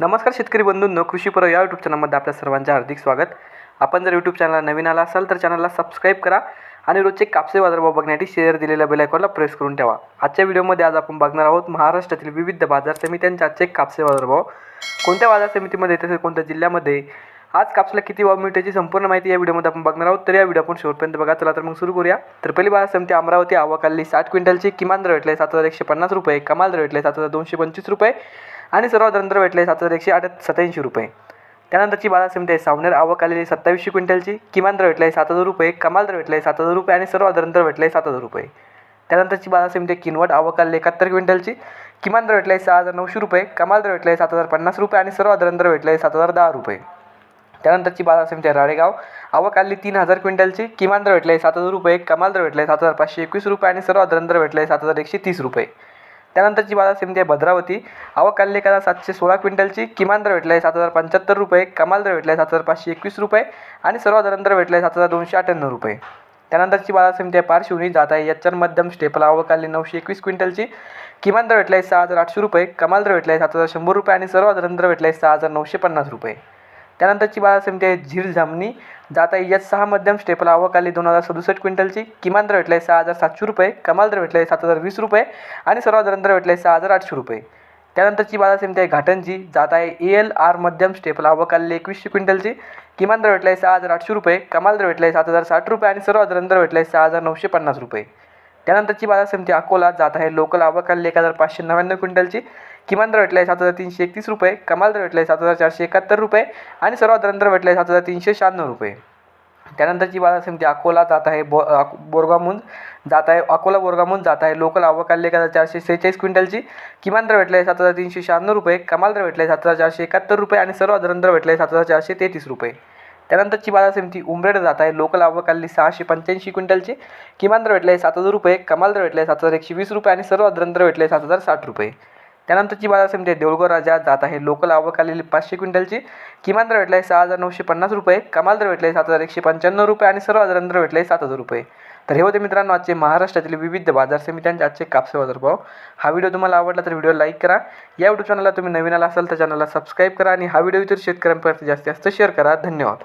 नमस्कार शेतकरी बंधूंनो कृषीपर्व या यूट्यूब चॅनलमध्ये आपल्या सर्वांचे हार्दिक स्वागत. आपण जर यूट्यूब चॅनलला नवीन आला असाल तर चॅनलला सबस्क्राईब करा आणि रोजचे कापसे बाजारभाव बघण्यासाठी शेअर दिलेल्या बेलायकॉनला प्रेस करून ठेवा. आजच्या व्हिडिओमध्ये आज आपण बघणार आहोत महाराष्ट्रातील विविध बाजार समित्यांच्या आजचे कापसे बाजारभाव कोणत्या बाजार समितीमध्ये तसेच कोणत्या जिल्ह्यामध्ये? आज कापसाला किती भाव मिळते याची संपूर्ण माहिती या व्हिडिओमध्ये आपण बघणार आहोत. तर या व्हिडिओ आपण शेवटपर्यंत बघा. चला तर मग सुरू करूया. तर पहिली बाजार समिती अमरावती आवाकाली साठ क्विंटलची. किमान दर भेटले सात हजार एकशे पन्नास रुपये. कमाल दर भेटले सात हजार दोनशे पंचवीस रुपये. आणि सर्वात दर भेटले सात हजार एकशे आठ सत्याऐंशी रुपये. त्यानंतरची बाजार समिती आहे. सावनेर आवक आलेली सत्तावीसशे क्विंटलची. किमान दर भेटले सात हजार रुपये. कमाल दर भेटले सात हजार रुपये. आणि सर्वात दर भेटले सात हजार रुपये. त्यानंतरची बाजार समिती आहे किनवट आवक आलेली एकाहत्तर क्विंटलची. किमान दर भेटले सहा हजार नऊशे रुपये. कमाल दर भेटले सात हजार पन्नास रुपये. आणि सर्वात दर आहे सात हजार दहा रुपये. त्यानंतरची बाजार समिती आहे राळेगाव. आवक आली तीन हजार क्विंटलची. किमान दर भेटले सात हजार रुपये. कमाल दर भेटले सात हजार पाचशे एकवीस रुपये. आणि सर्वात दर आहे सात हजार एकशे तीस रुपये. त्यानंतरची बाजार समिती आहे भद्रावती. आवक आली सातशे सोळा क्विंटलची. किमान दर भेटले सात हजार पंच्याहत्तर रुपये. कमाल दर भेटले सात हजार पाचशे एकवीस रुपये. आणि सर्वात दर आहे सात हजार दोनशे अठ्ठ्याण्णव रुपये. त्यानंतरची बाजार समिती आहे पार्श्वनी जात आहे याच्यावर मध्यम स्टेपल. आवक आली नऊशे एकवीस क्विंटलची. किमान दर भेटला आहे सहा हजार आठशे रुपये. कमाल दर भेटला आहे सात हजार शंभर रुपये. आणि सर्वात दर भेटला आहे सहा हजार नऊशे पन्नास रुपये. त्यानंतरची बाजार समिती आहे झीर जामनी जात आहे यात सहा मध्यम स्टेपल आवक आली दोन हजार सदुसष्ट क्विंटलची. किमान दर भेटला आहे सहा हजार सातशे रुपये कमाल दर भेटला आहे सात हजार वीस रुपये आणि सर्वात दर भेटला आहे सहा हजार आठशे रुपये. त्यानंतरची बाजार समिती आहे घाटंजी. जात आहे ए एल आर मध्यम स्टेपल आवक एकवीसशे क्विंटलची. किमान दर भेटला आहे सहा हजार आठशे रुपये कमाल दर भेटला आहे सात हजार साठ रुपये आणि सर्वात दर भेटला आहे सहा हजार नऊशे पन्नास रुपये. त्यानंतरची बाजार समिती अकोला. जात आहे लोकल आवक एक हजार पाचशे नव्याण्णव क्विंटलची. किमान दर भेटला आहे सात हजार तीनशे एकतीस रुपये कमाल दर भेटला आहे सात हजार चारशे एकाहत्तर रुपये आणि सर्वात दर भेटला आहे सात हजार तीनशे शहाण्णव रुपये. त्यानंतरची बाजार समिती अकोला जात आहे बो बोरगामून बोरगामहून जात आहे अकोला बोरगामहून जात आहे. लोकल आवक एक हजार चारशे सेहेचाळीस क्विंटलची. किमान दर भेटला आहे सात हजार तीनशे शहाण्णव रुपये कमाल दर भेटला आहे सात हजार चारशे एकाहत्तर रुपये आणि सर्व दर भेटला आहे सात हजार चारशे तेहतीस रुपये. त्यानंतरची बाजार समिती उमरेड जात आहे लोकल आवक सहाशे पंच्याऐंशी क्विंटलची. किमान दर भेटला आहे सात हजार रुपये कमाल दर भेटला आहे सात हजार एकशे वीस रुपये आणि सर्व दर भेटले आहे सात हजार साठ रुपये. त्यानंतरची बाजार समिती आहे देऊळगाव राजा जात आहे. लोकल आवक आलेली पाचशे क्विंटलची. किमान दर भेटला आहे सहा हजार नऊशे पन्नास रुपये. कमाल दर भेटला आहे सात हजार एकशे पंच्याण्णव रुपये आणि सर्व दर भेटला आहे सात हजार रुपये. तर हे होते मित्रांनो आजचे महाराष्ट्रातील विविध बाजार समित्यांचे आजचे कापसे बाजारभाव हा व्हिडिओ तुम्हाला आवडला तर व्हिडिओ लाईक करा. या यूट्यूब चॅनलला तुम्ही नवीन आला असाल तर चॅनलला सबस्क्राईब करा आणि हा व्हिडिओ इतर शेतकऱ्यांपर्यंत जास्तीत जास्त शेअर करा. धन्यवाद.